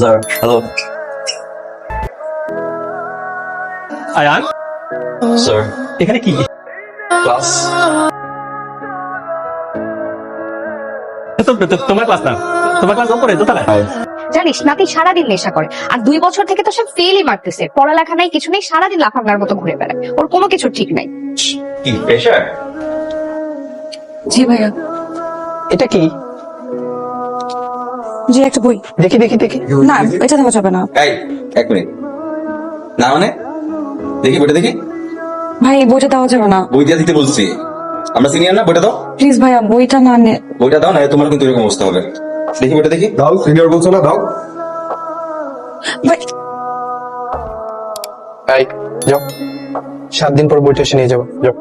Sir hello Ayaan sir এখানে কি? Class তোমার ক্লাস না। তোমার ক্লাস উপরে জানিস নাতি সারাদিন নেশা করে। আর দুই বছর থেকে তো সে ফেলই মারতেছে। পড়ালেখা নাই কিছু নেই সারাদিন লাফাঙ্গার মতো ঘুরে বেড়ায়। ওর কোনো কিছু ঠিক নাই। কি প্রেশার জি ভাইয়া। এটা কি? জি একটা বই। দেখি দেখি দেখি। না এটা দেওয়া যাবে না। এই এক মিনিট। না মানে? দেখি বইটা দেখি। ভাই এই বইটা দেওয়া যাবে না। বই দিয়ে দিতে বলছি। আমরা সিনিয়র না? বইটা দাও। প্লিজ ভাইয়া বইটা না নে বইটা দাও না তোমার কিন্তু এরকম অবস্থা হবে। দেখি বইটা দেখি। দাও সিনিয়র বলছো না দাও। ভাই এই যাও। সাত দিন পর বইটা এসে নিয়ে যাব যাও।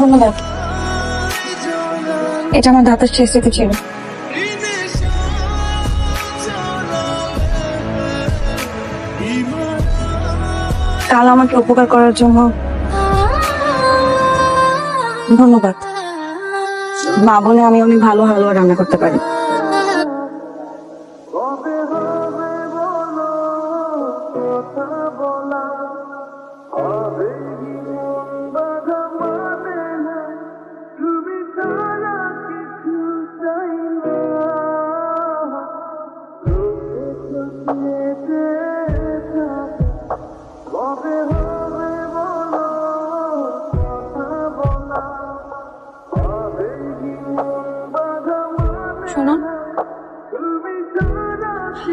ধন্যবাদ। এটা আমার দাঁতের শেষ স্মৃতি ছিল। কাল আমাকে উপকার করার জন্য ধন্যবাদ। মা বলে আমি অনেক ভালো হালুয়া রান্না করতে পারি।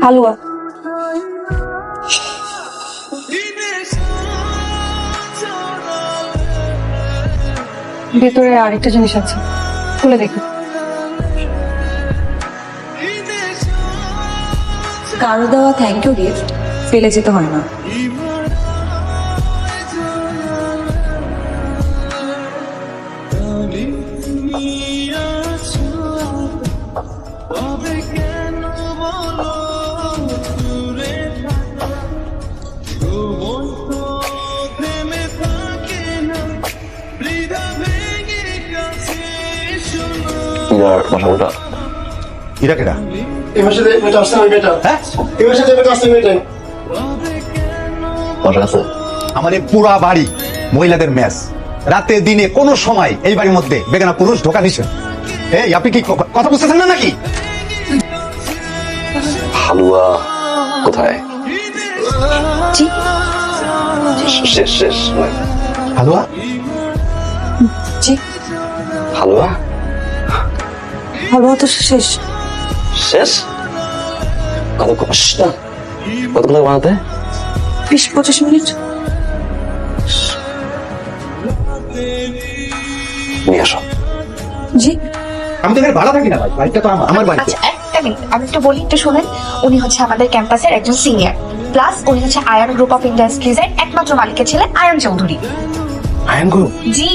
হালুয়া ভেতরে আরেকটা জিনিস আছে। খুলে দেখি। কারও দেওয়া থ্যাংক ইউ গিফট ফেলে যেতে হয় না। ইরার বাসাটা ইরা কেডা বাসা আছে। আমার এই পুরা বাড়ি মহিলাদের ম্যাচ। রাতে দিনে কোনো সময় এই বাড়ির মধ্যে বেগানা পুরুষ ঢোকা নিষেধ। এই আপনি কি কথা বুঝতেছেন না নাকি? হালুয়া কোথায়? জি। শেষ শেষ হালুয়া? হালুয়া? তো শেষ। শেষ? কত কষ্ট কত লাগে বানাতে বিশ পঁচিশ মিনিট। নিয়ে আসো। জি। আমি তো এখানে ভাড়া থাকি না ভাই বাড়িটা তো আমার- আমার বাড়ি আচ্ছা একটা মিনিট আমি একটু বলি একটু শোনেন উনি হচ্ছে আমাদের ক্যাম্পাসের একজন সিনিয়র প্লাস উনি হচ্ছে আয়ন গ্রুপ অফ ইন্ডাস্ট্রিজ এর একমাত্র মালিকের ছেলে ion Chowdhury ion Guru G.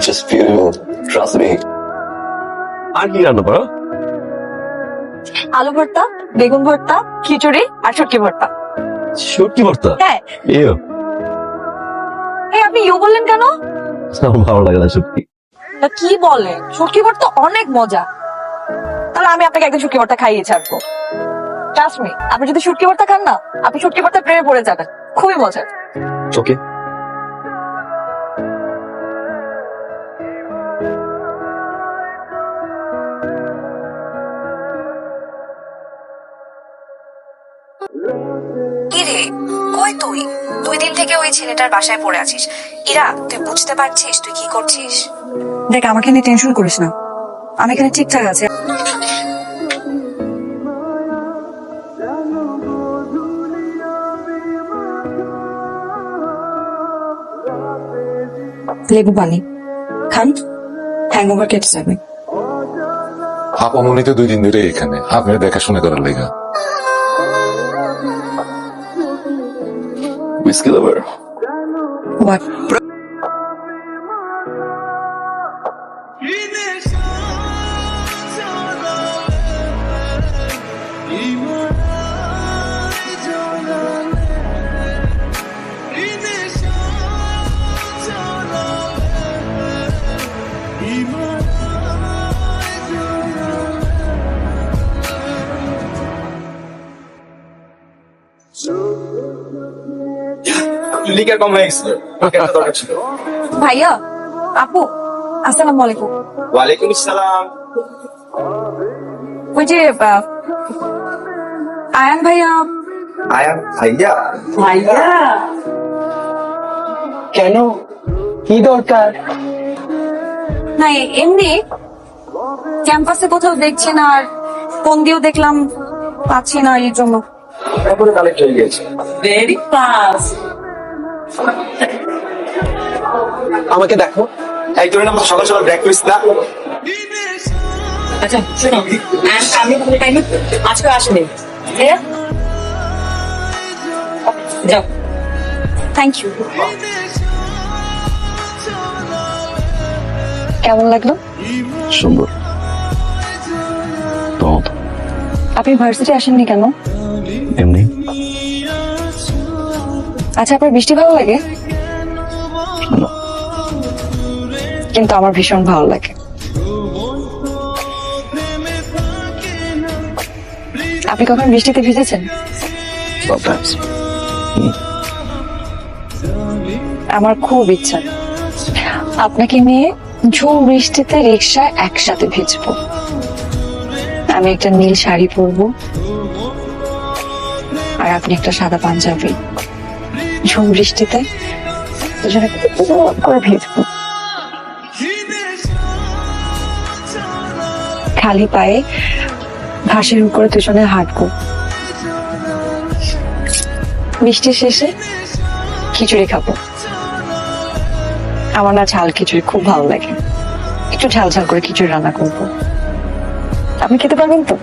It's just beautiful. Trust me. আর কি রান্না করো? আলু ভর্তা বেগুন ভর্তা খিচুড়ি আর ছটকি ভর্তা। সত্যি ভর্তা? হ্যাঁ। ইউ। এই আপনি ইউ বললেন কেন? আমার ভালো লাগে না তা কি বলে ছটকি ভর্তা অনেক মজা। তাহলে আমি আপনাকে একদিন শুটকি ভর্তা খাইয়ে ছাড়বো। ট্রাস্ট মি আপনি যদি শুটকি ভর্তা খান না আপনি শুটকি ভর্তা প্রেমে পড়ে যাবেন। খুবই মজার। ওকে তুই? দুই দিন থেকে ওই ছেলেটার বাসায় পড়ে আছিস। ইরা তুই বুঝতে পারছিস তুই কি করছিস? দেখ আমাকে নিয়ে টেনশন করিস না। আমি এখানে ঠিকঠাক আছে। লেবু পানি। খান। হ্যাংওভার কেটে যাবে। আপামনি তো দুই দিন ধরে এখানে। আপনার দেখাশোনা করার লেগা। Miss Gilliver. What? লিকার কম হয়ে গেছিল। দরকার ছিল। ভাইয়া আপু আসসালামু আলাইকুম। ওয়ালাইকুম আসসালাম। ওই যে আয়ান ভাইয়া। আয়ান ভাইয়া? ভাইয়া? কেন? কি দরকার? না এমনি ক্যাম্পাসে কোথাও দেখছি না আর ফোন দিয়েও দেখলাম পাচ্ছি না এই জন্য। তারপরে কালেক্ট হয়ে গিয়েছে। ভেরি ফাস্ট আমাকে দেখো। এই তোর না সকাল সকাল ব্রেক করিস না। আচ্ছা শোনো। আমি তাহলে টাইমে আজকে আসবে হ্যাঁ যাও। থ্যাংক ইউ কেমন লাগল? সুন্দর। আপনি ভার্সিটি আসেননি কেন? এমনি। আচ্ছা আপনার বৃষ্টি ভালো লাগে? কিন্তু আমার ভীষণ ভালো লাগে। আপনি কখন বৃষ্টিতে ভিজেছেন? আমার খুব ইচ্ছা। আপনাকে নিয়ে ঝুম বৃষ্টিতে রিক্সায় একসাথে ভিজবো। আমি একটা নীল শাড়ি পরবো। আর আপনি একটা সাদা পাঞ্জাবি। ঝুম বৃষ্টিতে। ভিজবো খালি পায়ে ঘাসের উপরে দুজনে হাঁটবো। বৃষ্টির শেষে খিচুড়ি খাব। আমার না ঝাল খিচুড়ি খুব ভালো লাগে। একটু ঝাল ঝাল করে খিচুড়ি রান্না করব। আপনি খেতে পারবেন তো?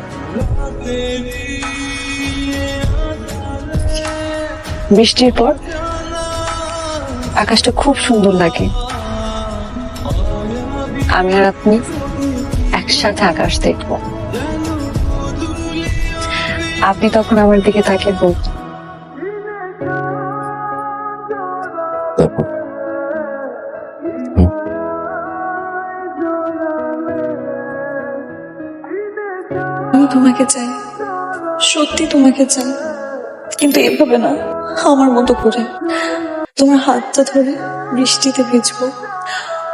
বৃষ্টির পর আকাশটা খুব সুন্দর লাগে। আমি আর আপনি একসাথে আকাশ দেখব। আপনি তখন আমার দিকে তাকিয়ে বলতেন তোমাকে চাই সত্যি তোমাকে চাই। কিন্তু এভাবে না আমার মতো করে। তোমার হাতটা ধরে বৃষ্টিতে ভিজবো।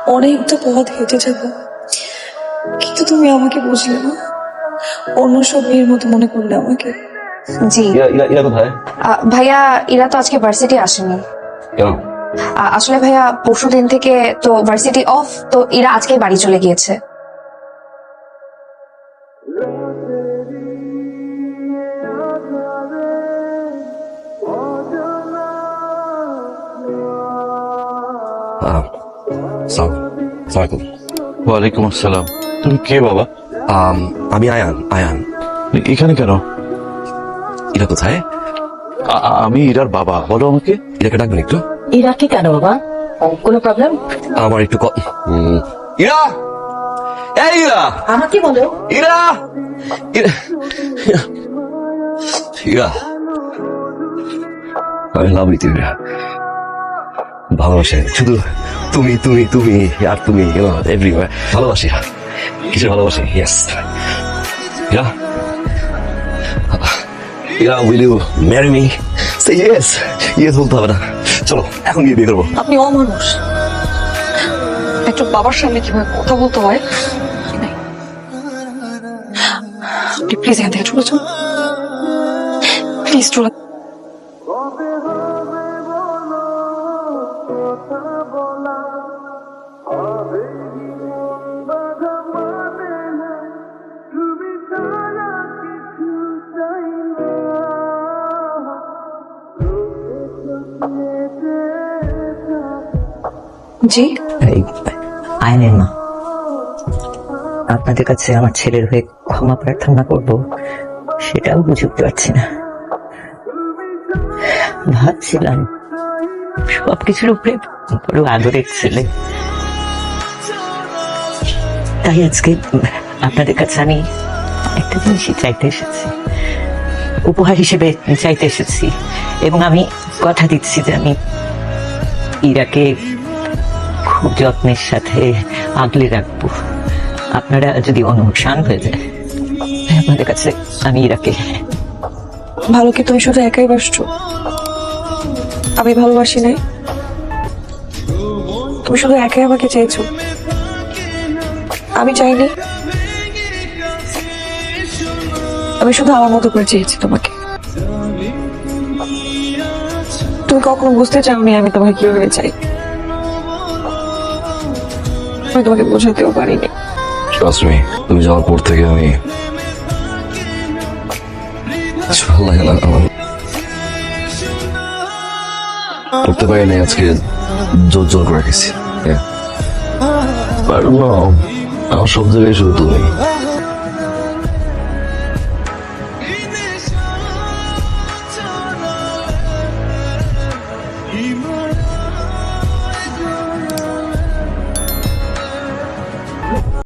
অনেকটা পথ হেঁটে যাব। কিন্তু তুমি আমাকে বুঝলে না। অন্য সব মেয়ের মতো মনে করলে আমাকে। জি। ইরা কোথায়? ভাইয়া ইরা তো আজকে ভার্সিটি আসেনি। কেন? আসলে ভাইয়া পরশু দিন থেকে তো ভার্সিটি অফ তো ইরা আজকেই বাড়ি চলে গিয়েছে। সালামালাইকুম। ওয়ালাইকুম আসসালাম। তুমি কে বাবা? আমি আয়ান আয়ান। এখানে কেন? ইরা কোথায়? আমি ইরার বাবা বলো আমাকে। ইরাকে ডাকবেন একটু? ইরাকে কেন বাবা? কোনো প্রবলেম আমার একটু ইরা! এই ইরা! আমাকে বলো। ইরা! ইরা! আমি লাভ ইউ ইরা ভালোবাসে শুধু তুমি তুমি তুমি, আর তুমি এভরিওয়ার ভালোবাসি কিছু ভালোবাসি? Yes Ira Ira will you marry me say yes yes বলতে হবে না। চলো, এখন গিয়ে বিয়ে করব। আপনি অমানুষ। একজন বাবার সামনে কীভাবে কথা বলতে হয়? আপনি প্লিজ এখান থেকে চলে যান। প্লিজ চলে জি। আপনাদের কাছে আমার ছেলের হয়ে ক্ষমা প্রার্থনা করব, সেটাও বুঝে উঠতে পারছি না। ভাবছিলাম সবকিছুর উপরে বড় আদরের ছেলে। তাই আজকে আপনাদের কাছে আমি একটা জিনিসই চাইতে এসেছি। উপহার হিসেবে চাইতে এসেছি। এবং আমি কথা দিচ্ছি যে আমি ইরাকে খুব যত্নের সাথে আগলে রাখব। আপনারা যদি অনুসান হয়ে যায় আপনাদের কাছে আমি ইরাকে ভালো কি তুমি শুধু একাই বাসছো? আমি ভালোবাসি নাই। তুমি শুধু একাই আমাকে চেয়েছো আমি চাইনি। আমি শুধু আমার মতো করে চেয়েছি তোমাকে। তুমি কখনো বুঝতে চাওনি আমি তোমাকে কীভাবে চাই। আমি তোমাকে বোঝাতেও পারিনি। ট্রাস্ট মি তুমি যাওয়ার পর থেকে আমি ভালো লাগে না আমার করতে পারি না আজকে জোর জোর করে গেছি আমার সব জায়গায় শুধু তুমি।